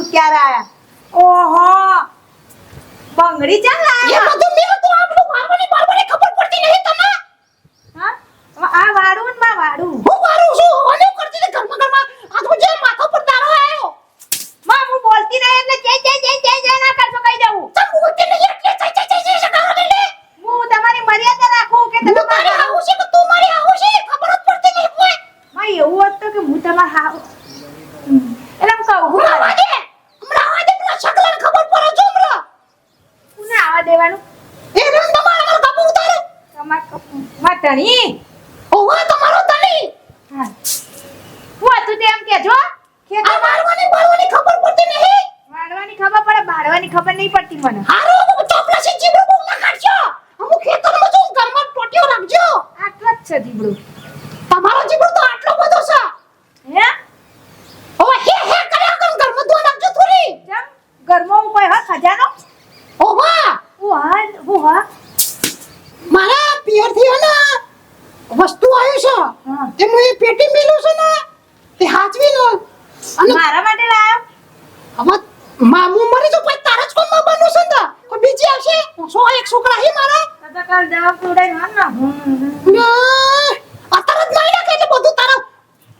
એટલે પૂછું ક્યારે આયા ઓહો બંગડી ચાલ એ આયા બધું મેં તો આપણું મારવાની બારવાની ખબર પડતી નહીં તમને. હા હવે આ વાડું ને માં વાડું હું મારું છું. અને કરતી હતી ઘરમાં ઘરમાં. આ તો જે માથા પર દાડો આયો. માં હું બોલતી નહીં એટલે જય જય જય જય જય ના કરશો કહી દઉં તમ બોલતી નહીં એટલે જય જય જય જય જય કરો ને લે. હું તમારી મર્યાદા રાખું કે હું તમે તારી મારા હાહુ છે કે તું મારી હાહુ છે એ ખબર જ પડતી નહીં કોઈ. માં એવું હોત તો કે હું તમારા હાવ હમ. એટલે હું કહું હું હમણાં આવા દે. હમણાં આવા દે પેલા શકલાને ખબર પડે છે હમણાં. હું ના આવવા દેવાનું એ રમ તમારા મારા કાપુ ઉતારે. તમારમાં ધણી ઓવા તમારો તલી. હા હું હતું તે એમ કેજો આ ખેતર મારવાની બારવાની ખબર પડતી નહીં. વાળવાની ખબર પડે બાળવાની ખબર નહીં પડતી મને હારું હું ચોપડા છે જીબડું બહુ ના કાઢજો. અમુક ખેતરમાં છું ઘરમાં ટોટીઓ રાખજો. આટલો જ છે દીબડું તમારો જીબડું તો આટલો બધો છે. હે હવે હે હે કર્યા કર ઘરમાં દો નાખજો થોડી. જમ ઘરમાં હું કોઈ હા ખજાનો ઓવા હું હા હું હા મારા પિયરથી હે ને વસ્તુ આવ્યું હા. છે તે હું એ પેટી મેલું છે ને તે હાચવી લો અને મારા માટે લાયો હવે મામું મરી જો પછી તારા જ કોમમાં બનવું છે ને કોઈ બીજી આવશે સો એક છોકરા હે મારા? કાલ દવા પીવડાઈ હા ના ના, અત્યારે જ નહીં રાખે એટલે બધું તારા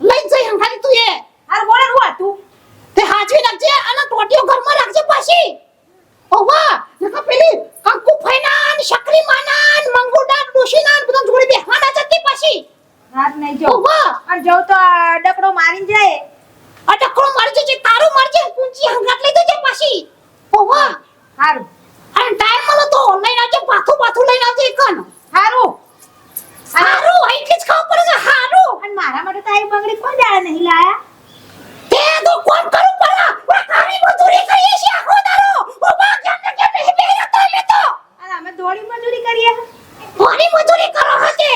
લઈ જ જઈ હંગારી તું એ હાર બોલે હું હતું તે હાચવી રાખજે અને ટોટીઓ ઘરમાં રાખજે પાછી ઓવા નકા પેલી કંકુ ફૈના ને શકરી માના ને મંગુડા ને ડોશીના ને બધા જોડી બેહાડા જતી પાછી હાથ નહીં જો ઓવા અને જવું તો આ ડકડો મારીને જાય અટકડો મારી જજે તારું મારજે કુંચી હંગાટ લઈ જજે પાછી ઓવા હારું અને ટાઈમ મળે તો ઓનલાઈન આવજે પાથું પાથું લઈને આવજે એકન હારું હારું એટલે જ ખબર પડે છે હારું અને મારા માટે તો આવી બંગડી કોઈ દાડે નહીં લાયા? તે તો કોણ કરું પડે ઓય કારી મજૂરી કરીએ છે આખો દારો ઓવા કેમ કે કેમ નહીં બેહી મે તો અને અમે દોડી મજૂરી કરીએ. કોની મજૂરી કરો હતે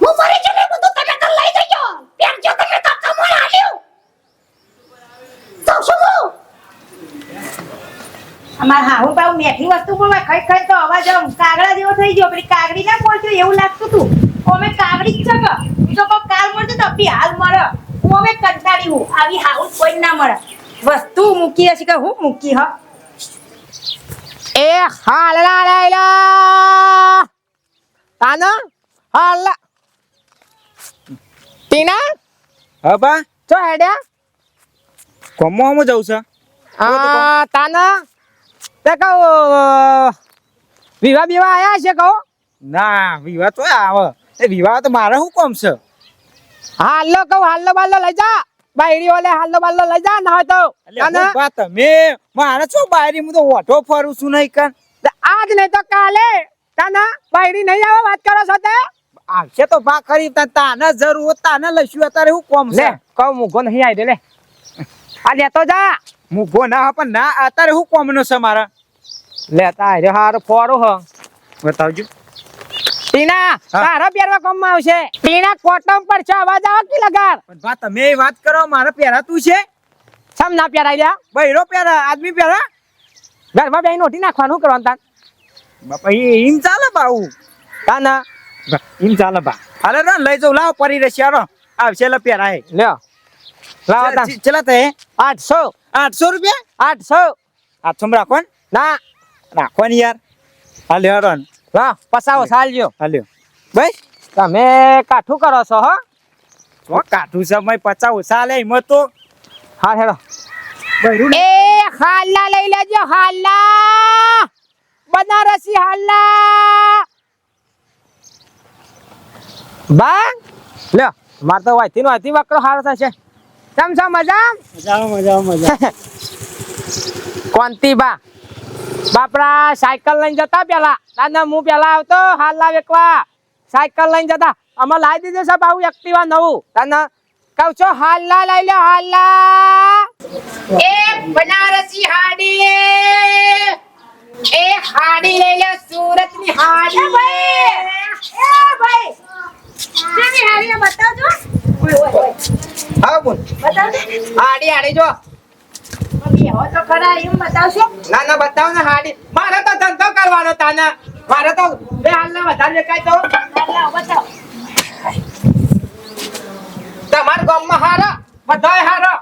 હું મરી જને બધું તમે કર લઈ જજો. પેરજો તમે તો કમળ આલ્યો. તો શું અમાર હાહુ મેઠી વસ્તુ બોલવા ખાઈ ખાઈ તો અવાજ કાગડા જેવો થઈ ગયો. પેલી કાગડી ના બોલતો એવું લાગતું તું. અમે કાગડી જ છે કે કાલ મળતો તો અભી હાલ મળે. હું હવે કંટાળી હું. આવી હાઉસ કોઈ ના મળે. વસ્તુ મૂકી હશે કે હું મૂકી હ. એ હાલલા લાયલા. તાનો હાલલા. ટીના? હા બા. ચો હેડ્યા. કોમો હમ જવું છે. આ તાનો. તે કહો વિવાહ બીવા આયા છે કહો? ના વિવાહ તો આવે. એ વિવાહ તો મારે શું કોમ છે? હાલ્લો કહું હાલો બાલો લઈ જા. બાયડી ઓલે હાલો બાલો લઈ જા ના તો. બા તમે. મારે શું બાયરી હું તો ઓઢો ફરું છું નહીં કન. આજ નહીં તો કાલે. તાના બાયરી નહીં આવે વાત કરો છો તે? આવશે તો ભા ખરી તાને જરૂર તાને લઈશું અત્યારે શું કોમ છે? કહું મૂકો નહીં આવી દે લે. આ લેતો જા. મૂકો ના પણ ના અત્યારે શું કોમ નો છે મારા? લેતા આવ્યો હારો ફોરો હ. બતાવજો. ટીના. તારા પહેરવા કામમાં આવશે. ટીના કોટમ પર છે અવાજ આવો કે લગાર? પણ બા તમે વાત કરો મારે પહેરા તું છે? સમ ના પહેરા લ્યા બૈરો પહેરા આદમી પહેરા? ઘરમાં બેહી નોટી નાખવાનું કરવાનું તાન? બાપા એ એમ ચાલે બાઉ તાના એમ ચાલે બા. અરે રો લઈ જાઉં લાવ પરી રહેશે રો આવશે પહેરા હે. લ્યો. લાવ તાન. ચલા તે 800 800 રૂપિયા? આઠસો. આઠસો રાખો ને. ના. રાખો ને યાર. હાલ્યો રો લા પસાવો સાલજો હાલ્યો બસ તમે કાઠું કરો છો હો? તો કાઠું સમય પચાવ. સાલે એમાં તો. હા હેડો. એ હાલ્લા લઈ લેજો હાલ્લા બનારસી હાલ્લા બા લ્યો માર તો વાયથી નો વાયથી વકરો હારો થશે. કેમ છો મજા મજા મજા મજા કોંતી બા? બાપરા સાયકલ લઈને જતા પેલા. દાદા હું પેલા આવતો હાલ્લા વેકવા સાયકલ લઈને જતા. અમે લાવી દીધું સાહેબ આવું એક્ટિવા નવું. તને કહું છો હાલ્લા લઈ લો હાલ્લા એ બનારસી હાડી એ. હાડી લઈ લો સુરતની હાડી ભાઈ! એ ભાઈ! કેવી હાડી બતાવજો? ઓય ઓય હા બોલ. બતાવજો. હાડી હાડી જો. બેહો તો ખરા એમ બતાવશો? ના ના બતાવ ને હાડી. મારે તો ધંધો કરવાનો તાના. મારે તો બે હાલના વધારે દેખાય તો. ના, લાવો, ગામમાં હારો? બધાય હારો?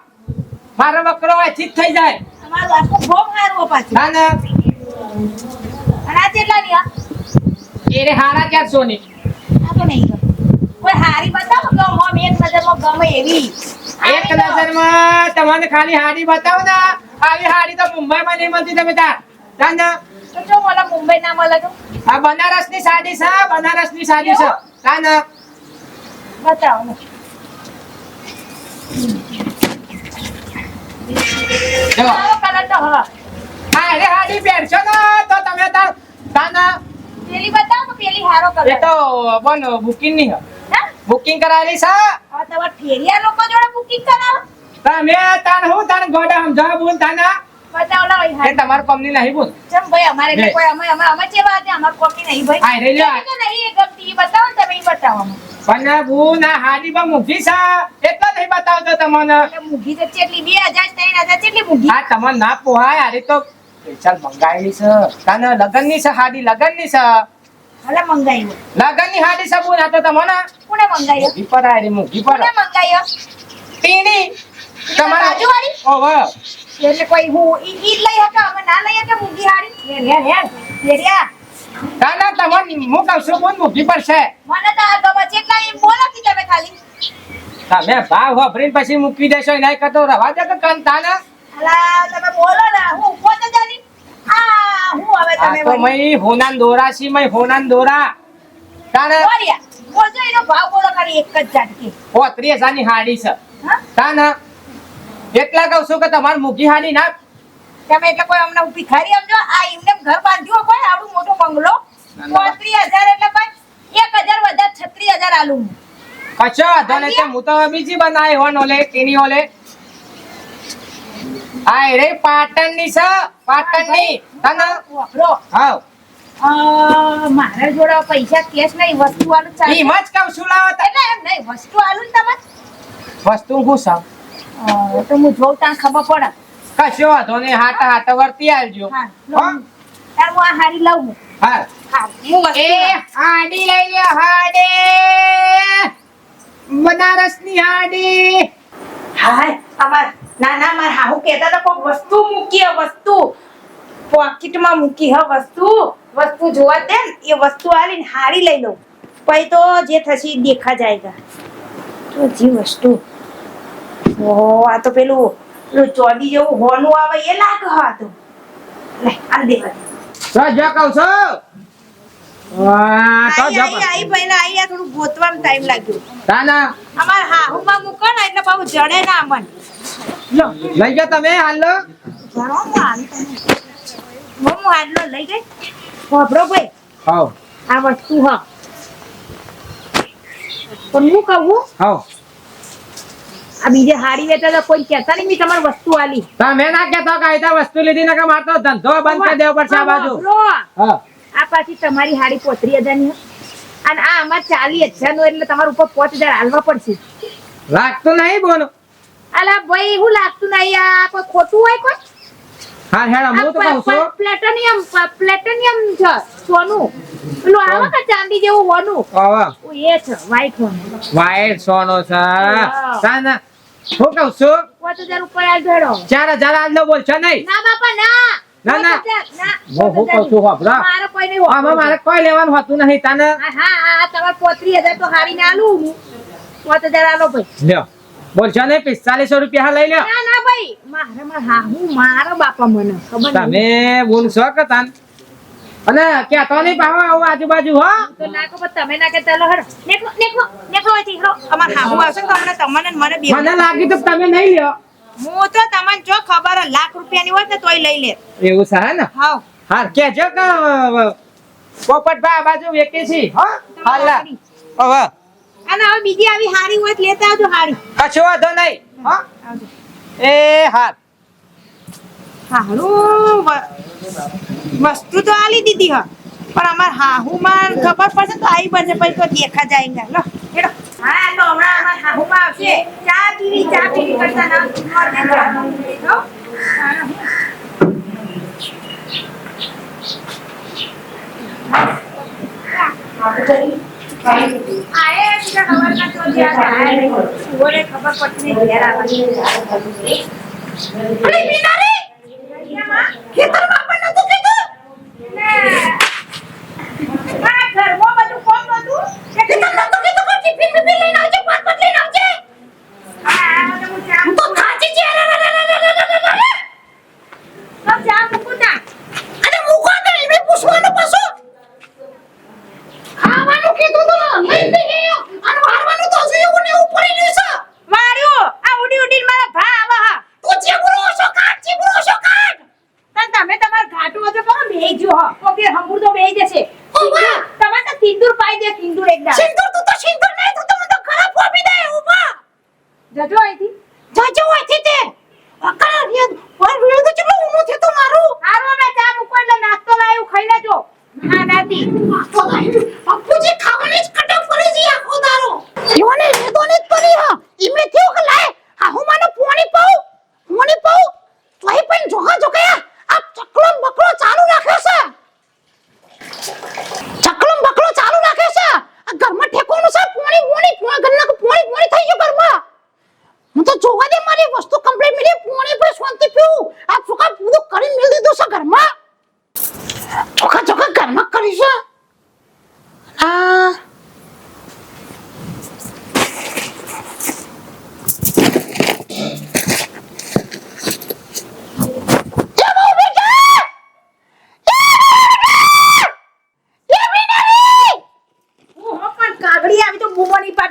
મારો બકરો થઈ જાય. તમારું આખું ફોર્મ હારું હો પાછું. ના ના. અને કેટલા ની આ? હારા ક્યાં સોની આ તો નહીં કોઈ હારી બતાવો ગમ આમ એક ગમે એવી. એક નજરમાં તમને ખાલી હાડી બતાવો ને. આવી હાડી તો મુંબઈમાં નહીં મળતી તમે તાર ના ના. તો જો મને મુંબઈ ના મળે તો. આ બનારસની સાડી છે બનારસની સાડી છે. ના ના. બતાવો જો. કલર તો હા. હા એ હાડી પહેરશો ને તો તમે તાર ના ના. પેલી બતાવો પેલી હારો એ કલર તો બોન બુકિંગની હા. બુકિંગ કરાયેલી છે? આ તમારા ફેરિયા લોકો જોડે બુકિંગ કરાવ. તમે તાન હું તાન ગોડા સમજાવ બોલ તાના. બતાવો લાવો એ. તમારું કંપની નહીં બોલ. ચમ ભાઈ અમારે એટલે કોઈ અમે અમે અમે ચેવા હતા અમાર કોપી નહીં ભાઈ. હા, રે લ્યો. તો નહીં એ ગમતી બતાવો તમે બતાવો. પણ બુ ના હાડી બા મૂકી છે. એટલો નહીં બતાવતો તમને. મૂંઘી તો ત્રણ હજાર ચેટલી મૂંઘી આ તમને ના પોહાય. આરી તો મંગાયેલી છે. તાને લગનની છે હાડી લગનની છે. ભલે મંગાવ્યો લગનની હાડી છે હતો તમને કોને મંગાવ્યો મૂકી પર આરી મૂકી પર કોને મંગાવ્યો ટીણી. તમારા બાજુવાળી? ઓહો એટલે કોઈ હું ઈ ઈ લઈ હકા અમે ના લઈ હતા મૂંઘી હાડી? હે હે હે હેરિયા તાના તમને હું કહું છું બોલ મૂકી પડશે. મને તો આ ગમે એમ બોલો કે તમે ખાલી. તમે ભાવ વાપરીને પછી મૂકી દેશો નહીં કતો રવા દે કે કાન તાના. અલા તમે બોલો ને હું પોતે જાની. આ હું હવે આ તમે તો મય હોનાન દોરા છી મય હોનાન દોરા. તાને બોલ્યા બોલજો એનો ભાવ બોલો ખાલી એક જ ઝાટકે પોત્રી હજારની હાડી છે. તાને એટલા કહું છું કે તમારે મૂકી હાડી ના તમે એટલે કોઈ અમને ભિખારી સમજો? આ એમને ઘર બાંધ્યું કોઈ આવડું મોટો બંગલો. ના, ના. પોત્રીસ હજાર એટલે કોઈ એક હજાર વધારે છત્રીસ હજાર આલું હું. કશો તે હું તો બીજી બનાવી હોન ઓલે તેની ઓલે. આ રે પાટણની છે પાટણની. તને? વાપરો. આવ મારા જોડે પૈસા કેશ નહીં વસ્તુ આલુ ચાલે. એમ જ કહું છું લાવો એટલે એમ નહીં વસ્તુ આલુ ને તમે? વસ્તુ હું અ, તો હું જોઉં ત્યાં ખબર પડે. કશો વાંધો નહીં હાટા હાટા વર્તી આવજો હા. તાર હું આ હારી લાવું હા. હાડી લઈ લે હાડી. બનારસની હાડી. હાય. અમાર ના ના માર હાહુ કહેતા હતા, કોક વસ્તુ મૂકી વસ્તુ. પોકેટમાં મૂકી હ, વસ્તુ. વસ્તુ જોવા દે એ વસ્તુ આવીને હારી લઈ લઉં. પછી તો જે થશે દેખા જાયગા તો જી વસ્તુ. ઓ આ તો પેલું પેલું ચોદી જેવું હોનું આવે એ લાગે હા તો. લે આ દેવા જો કહું છું. આ હું વસ્તુ પણ કહું? હા આ બીજે હારી વેચે તો કોઈ કહેતા નહીં તમારે વસ્તુ આલી. તમે ના કેતા કાયદા વસ્તુ લીધી ને કે મારે તો ધંધો બંધ કરી દેવો પડશે આ બાજુ. હા. આ પાછી તમારી હાડી પોત્રી હજારની. અને આ આમાં ચાલી હજારનું એટલે તમારા ઉપર પાંચ હજાર હાલવા પડશે. લાગતું નહીં બોનો અલા ભાઈ હું લાગતું નહીં. આ કોઈ ખોટું હોય કોઈ? હા હેડ હું તો કહું છું. પ્લેટોનિયમ પ્લેટોનિયમ છે સોનું. પેલું આવે કે ચાંદી જેવું હોનું? એ છે વ્હાઈટ હોનું. સોનો છે. તાના હું કહું છું. પાંચ હજાર ઉપર આલ ભેડો ચાર હજાર આલ બોલ છે નહીં. ના બાપા ના. ના, ના. હું હું કહું છું હોભળો. મારે કોઈ નહીં આમાં મારે કોઈ લેવાનું હોતું નહીં તાને. હા હા હા તમારે પોત્રીસ હજાર તો હારીને આલું હું. પાંચ હજાર આલો ભાઈ. લ્યો. બોલશો નહીં પિસ્તાલીસો રૂપિયા લઈ લ્યો. ના ના ભાઈ. મારે મારે હા હું મારો બાપા મને ખબર નહીં. તમે બોલશો કે તાન અને કહેતો નહીં પાહો આવું આજુબાજુ હો. તો નાખો પણ તમે ના ચાલો હેડો નેકલો નેકલો નેકલો અહીંથી હેડો અમાર હાહુ આવશે તો હમણાં તમને મને મને લાગ્યું તો તમે નહીં લ્યો. હું તો તમને જો ખબર હે, લાખ રૂપિયાની હોત ને તોય લઈ લે. એવું છે ને? હા કેજો કે પોપટભાઈ આ બાજુ વેકે છે. હો? હાલા. હવે? અને હવે બીજી આવી હારી હોય લેતા આવજો હારી. કશો વાંધો નહીં. હો? એ હા હારું વસ્તુ તો આલી દીધી હ. પણ અમાર હાહુમાં ખબર પડશે તો આવી પડશે પછી તો દેખા જાયગા લો હેડો. હા તો હમણાં અમાર હાહુમાં આવશે. ચા પીવી ચા પીવી કરતા ના. મર દેજો.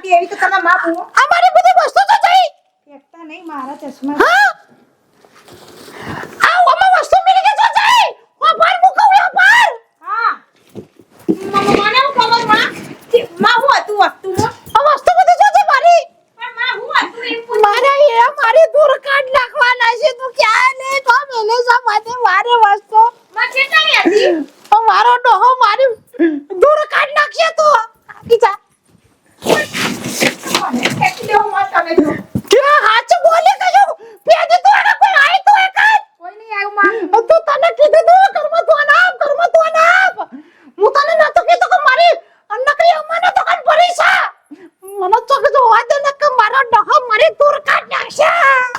બૂમોની એવી તો તમે માં બૂમો આ મારી બધી વસ્તુ તો જઈ. એકતા નહીં મારા ચશ્મા હા આ ઓમાં વસ્તુ મિલી ગઈ તો જઈ ઓ બાર મૂકો એ બાર હા મ- મને હું ખબરમાં કે માં હું હતું વસ્તુમાં આ વસ્તુ બધી જો છે મારી પણ માં હું હતું એમ પૂછ મારે એ મારી દૂર કાઢ નાખવાના છે તું ક્યાં ને તો મેલે સાથે મારે વસ્તુ માં કેટલી હતી ઓ મારો ડોહો મારી દૂર કાઢ નાખશે તો આકી જા મને ફેંકી દેવું માં તમે જો કે હાચ બોલે કજો પેજે તો એને કોઈ આય તો એક જ કોઈ નહીં આવ્યું માં તું તને કીધું તું કર્મ તો નામ કર્મ તો નામ હું તને નતો કીધું કે મારી અન્ન કઈ અમાને તો કન ભરી છે મને તો કે જોવા દે ને કે મારો ડોહો મારી દૂર કાઢ નાખશે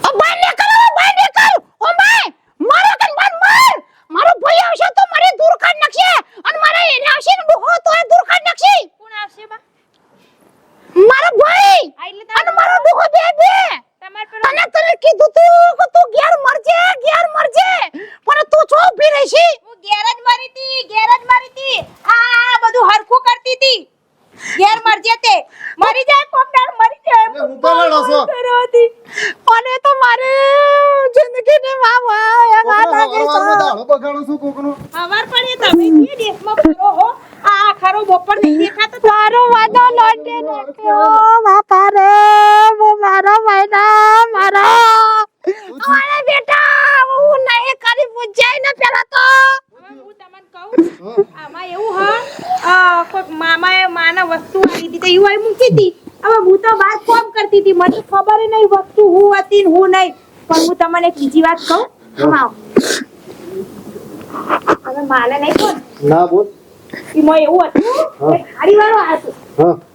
ઓ બાય ને કર ઓ બાય ને કર ઓ બાય મારો કન માર માર મારો ભાઈ આવશે તો મારી દૂર કાઢ નાખશે અને મારા એને આવશે ને ડોહો તો એ દૂર કાઢ નાખશે કોણ આવશે બા મારો ભાઈ આ એટલે અને મારો ડોહો બે બે તમાર પર તને તને કીધું તું ઘેર મરજે ઘેર મરજે. પણ તું છો ઊભી રહીશી? હું ઘેર જ મરી તી ઘેર જ મરી તી. આ બધું હરખું કરતી તી. ઘેર મરજે તે. મરી જાય કોક દાડ મરી જાય. હું પણ લડો છો. કરો હતી. અને તો મારે જિંદગી ને વાવા એક આ લાગે છે. બગાડું છું કોકનો. હવાર પડે તમે કે દેશમાં ફરો હો આ ખરો બપોર નહીં દેખાતો તો મારો વાદો લોટે નાખ્યો બાપા રે વો મારો મહિના મારો અરે બેટા હું નહીં કરી પૂછાય ને પેલા તો હવે હું તમને કહું આમાં એવું હ આ કોઈક મામાએ માના વસ્તુ આવી હતી. તો એવું આવી મૂકી હતી હવે હું તો બાર કોમ કરતી હતી? મને ખબર નહીં વસ્તુ હું હતી ને હું નહીં પણ હું તમને એક બીજી વાત કહું? આમ હવે માલે નહીં કોણ ના બોલ. એમાં એવું હતું કે હારી વાળો હતો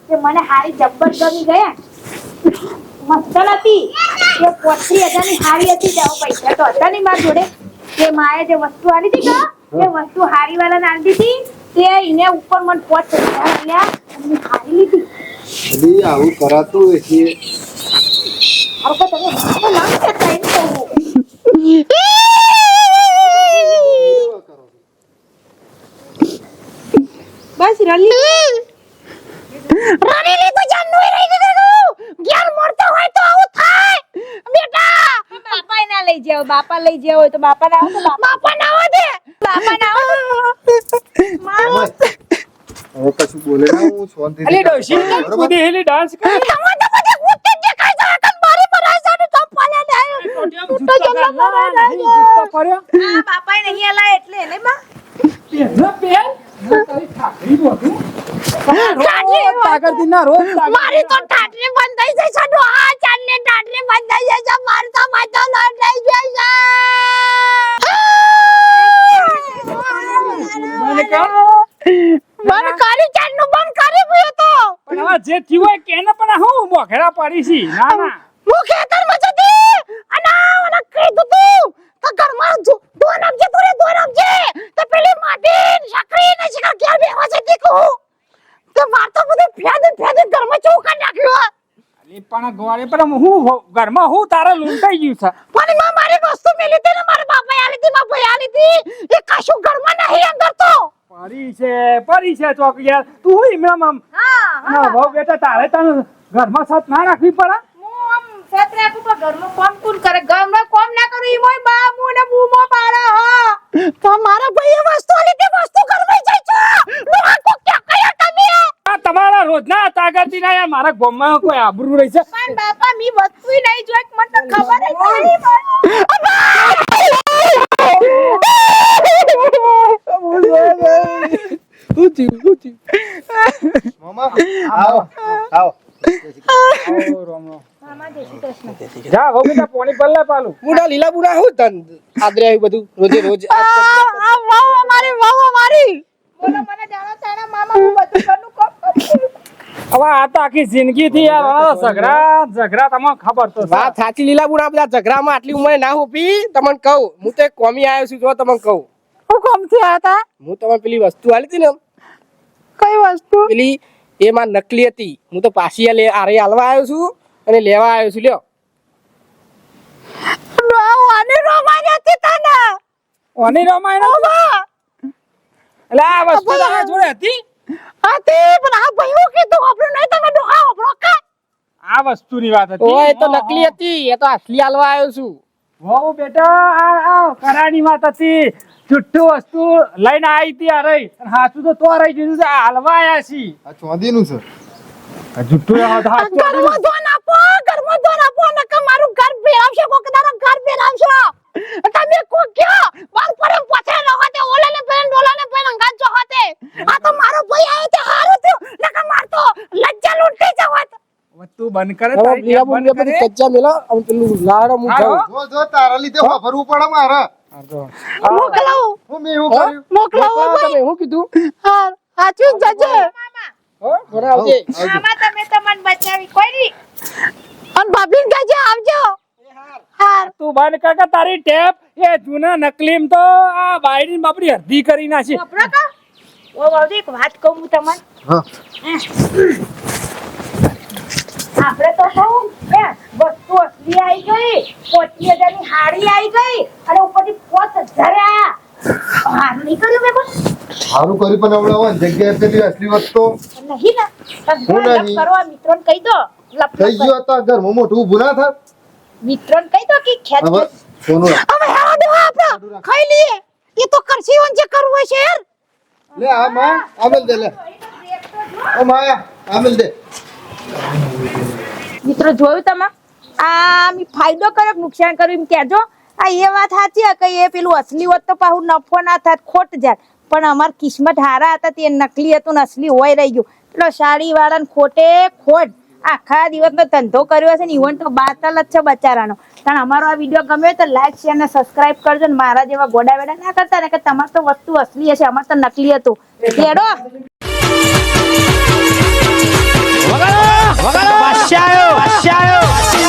કે મને હારી જબ્બર ગમી ગયા. મસ્ત હતી. એ પોત્રી હજારની હારી હતી. તેઓ પૈસા તો હતા નહીં મારી જોડે. કે માએ જે વસ્તુ આલી હતી કે એ વસ્તુ હારી વાળાને આલી દીધી. તે એને ઉપર મને હજાર આલ્યા અને મેં લીધી. અલી આવું કરાતું હશે હવે તો તમે તો નામ કે ટાઈમ તો બસ રલી. રણેલી લીધું જાન નોઈ રહી ગયું જ્ઞાન મળતો હોય તો આવું થાય. બેટા. બાપા ના લઈ જાવ બાપા લઈ જાવ હોય તો બાપા ના આવો તો બાપા બાપા ના આવો દે બાપા ના આવો હવે કશું બોલે ના હું શાંતિ અલી ડોશી કૂદી હેલી ડાન્સ કરે? તમે તો બધે કૂદતે જ દેખાય છે કન મારી મરાય છે ને ચંપાલે ને તો આ નહીં આલા એટલે એને બા. પહેલો પહેલ. હું. તારી ઠાકરી. રોજ ના રોજ મારી તો ટાટરી બંધ થઈ જશે ડો આ ચાલને ટાટરી બંધ થઈ જશે મારી તો માથો લોટ થઈ જશે જે થયું હોય કેને પણ હું મોઘેરા પાડી છી. ના ના. હું ખેતરમાં જતી અને મને કીધું તું કે ઘરમાં જો- દોન આપજે તું રે દોન આપજે. તો પેલી માટી શકરી ને શિકાર ઘેર બેહવા જતી કહું. તે તો બધું ફેદ ફેદ ઘરમાં ચોકા નાખ્યો અલી પણ ગોળે પણ હું ઘર ઘરમાં હું? તારે લૂંટાઈ ગયું છે. પણ માં મારી વસ્તુ મેલી હતી ને મારા બાપા આલી હતી બાપા આલી હતી. એ કશું ઘરમાં નહીં અંદર તો. પડી છે પડી છે ચોક યાર. તું હોય મેમ આમ હા ના વહુ બેટા તારે તને ઘરમાં સાથ ના રાખવી પડે? હું આમ રાખું ઘરમાં કામ કોણ કરે? ઘરમાં કામ ના કરું ઈ મોય બા મુ ને બૂમો પાડે હા. તો મારા ભાઈએ વસ્તુ તે વસ્તુ ઘરમાં જઈ છો ડોહા કો ક્યાં કયા તમે તમારા રોજના તાગરથી ના યાર મારા ગામમાં કોઈ આબરૂ રહી છે. પણ બાપા મી વસ્તુ નહીં જોઈ મને ખબર જ નહીં આવો આવો. મામા જય શ્રી કૃષ્ણ જા વહુ પોણી પલ્લે પાલું. બુડા લીલા બુડા હું તન આદરે આવ્યું બધું રોજે રોજ આ આ વાવ અમારી વાવ અમારી. બોલો મને જાણો તાણા મામા હું બધું ઘરનું કામ હવે આ તો આખી જિંદગી થી આ ઝઘડા ઝઘડા તમને ખબર તો છે. વાત સાચી લીલા બુડા બધા ઝઘડામાં આટલી ઉંમરે ના હોપી તમને કહું હું તો કોમી આવ્યો છું જો તમને કહું. હું કોમથી આતા હું તમને પેલી વસ્તુ આલી હતી ને? કઈ વસ્તુ? પેલી એ માં નકલી હતી. હું તો પાછી લે આરે હાલવા આવ્યો છું અને લેવા આવ્યો છું લ્યો. આને રોમાન હતી તને. ઓની? એટલે આ વસ્તુ તમારા જોડે હતી? હતી પણ આ ભાઈઓ કીધું આપણે નહીં તમે ડોહા આપણો કા? આ વસ્તુની વાત હતી? ઓય તો નકલી હતી એ તો અસલી હાલવા આવ્યો છું. વહુ બેટા આ આ કરાની વાત હતી. જુઠ્ઠું વસ્તુ લઈને આવી હતી અરે હાચું તો તો રહી ગયું છે. હલવા હાલવા આયા છી આ ચોંદીનું છે. આ જુઠ્ઠું એ હાથ- હાથ ચોંટી ઘરમાં ધોન આપો ઘરમાં ધોન આપો નકર મારું ઘર ફેરવશે કોક દાડો ઘર ફેરવશો તમે કો કયો માર પર પછે ન હોતે ઓલાને પેન ડોલાને પેન અંગાત જો હોતે આ તો મારો ભાઈ આયો તે હારું થયું નકર માર તો લજ્જા લૂંટી જવત વસ્તુ બંધ બંધ કરે. કચ્ચા મેલા અને પેલું લાડો હું હા, જો જો તારા લીધે વાપરવું પડે મારે. હા. મોકલાવો. હું મેં એવું કર્યું? મોકલાવો તમે હું કીધું? હા સાચું જજે. મામા હો? ઘરે આવજે. મામા તમે તો મને બચાવી. કોઈ અને ભાભીને કહેજે આવજો. હાર. તું બંધ કર કે તારી ટેપ એ જૂના નકલીમ તો આ બાયડી બાપડી હરધી કરી નાખી. ઓ બાબુ એક વાત કહું હું તમને. હા. આપણે તો કહું એ વસ્તુ અસલી આવી ગઈ પોચી હજારની હાડી આવી ગઈ અને ઉપરથી પોચ હજાર આયા. હાર નહીં કર્યું મેં સારું કર્યું પણ હમણાં હવે જગ્યાએ પેલી અસલી વસ્તુ. નહીં ને. હું નહીં. કરો આ મિત્રોને કહી દો. થઈ ગયો હતા મોટું ઊભું ના થાત મિત્રોને કહી દો કે ખેંચ હવે સોનું ખાઈ લઈએ. એ તો કરશી ઓન જે કરવું હોય યાર લે આ માં આમેલ દે લે. ઓ માયા આમેલ દે. મિત્રો, જોયું તમે? આ ફાયદો કર્યો નુકસાન કર્યું, એમ કહેજો. આ એ વાત સાચી કે એ પેલું અસલી હોત તો પાછું નફો ના થાત, ખોટ જાત. પણ અમાર કિસ્મત હારા હતા, તે નકલી હતું ને અસલી હોય રહી ગયું. એટલે સાડી વાળાને ખોટે ખોટ. આખા દિવસનો ધંધો કર્યો હશે ને ઇવન તો બાતલ જ છે બચારાનો. પણ અમારો આ વીડિયો ગમ્યો તો લાઈક શેર ને સબસ્ક્રાઇબ કરજો ને મારા જેવા ગોડા વેડા ના કરતા ને કે તમારે તો વસ્તુ અસલી હશે, અમાર તો નકલી હતું. કેડો આવ્યો આવ્યો